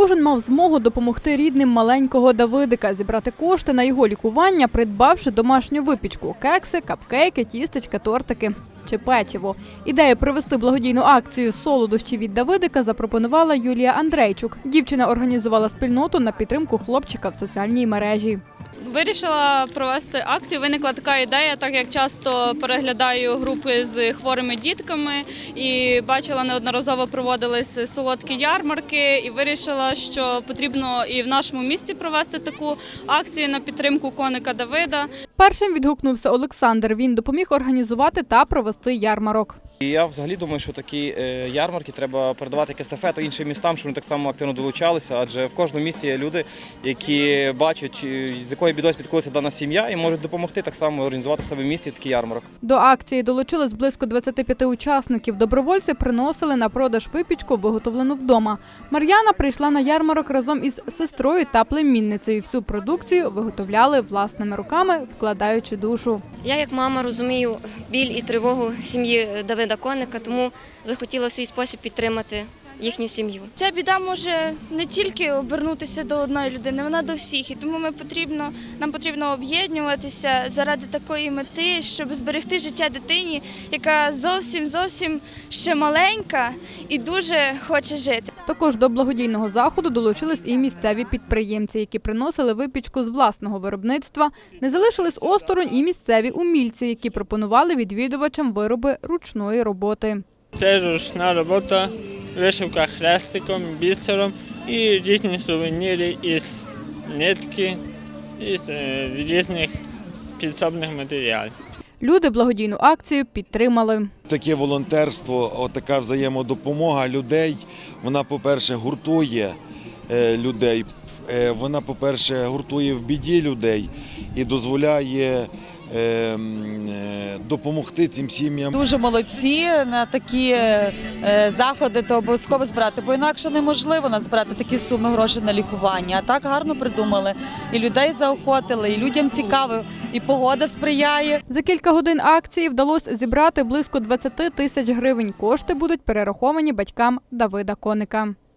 кожен мав змогу допомогти рідним маленького Давидика зібрати кошти на його лікування, придбавши домашню випічку, кекси, капкейки, тістечка, тортики чи печиво. Ідею провести благодійну акцію солодощі від Давидика запропонувала Юлія Андрейчук. Дівчина організувала спільноту на підтримку хлопчика в соціальній мережі. Вирішила провести акцію. Виникла така ідея, так як часто переглядаю групи з хворими дітками і бачила неодноразово проводились солодкі ярмарки. І вирішила, що потрібно і в нашому місті провести таку акцію на підтримку коника Давида. Першим відгукнувся Олександр. Він допоміг організувати та провести ярмарок. І я взагалі думаю, що такі е, ярмарки треба передавати як естафету іншим містам, щоб вони так само активно долучалися, адже в кожному місті є люди, які бачать, е, з якою бідою спіткнулася дана сім'я, і можуть допомогти так само організувати в себе в місті такий ярмарок. До акції долучились близько 25 учасників. Добровольці приносили на продаж випічку, виготовлену вдома. Мар'яна прийшла на ярмарок разом із сестрою та племінницею. Всю продукцію виготовляли власними руками, вкладаючи душу. Я як мама розумію біль і тривогу сім'ї Давида Коника, тому захотіла свій спосіб підтримати їхню сім'ю. Ця біда може не тільки обернутися до одної людини, вона до всіх. І тому ми потрібно, нам потрібно об'єднуватися заради такої мети, щоб зберегти життя дитині, яка зовсім зовсім ще маленька і дуже хоче жити. Також до благодійного заходу долучились і місцеві підприємці, які приносили випічку з власного виробництва. Не залишились осторонь і місцеві умільці, які пропонували відвідувачам вироби ручної роботи. Це ручна робота, вишивка хрестиком, бісером і різні сувеніри із нитки, із е, різних підсобних матеріалів. Люди благодійну акцію підтримали. Таке волонтерство, така взаємодопомога людей, вона, по-перше, гуртує е, людей. Е, Вона, по-перше, гуртує в біді людей і дозволяє допомогти тим сім'ям. Дуже молодці на такі е, заходи, то обов'язково збирати, бо інакше неможливо назбирати такі суми грошей на лікування. А так гарно придумали. І людей заохотили, і людям цікаво, і погода сприяє. За кілька годин акції вдалося зібрати близько 20 тисяч гривень. Кошти будуть перераховані батькам Давида Коника.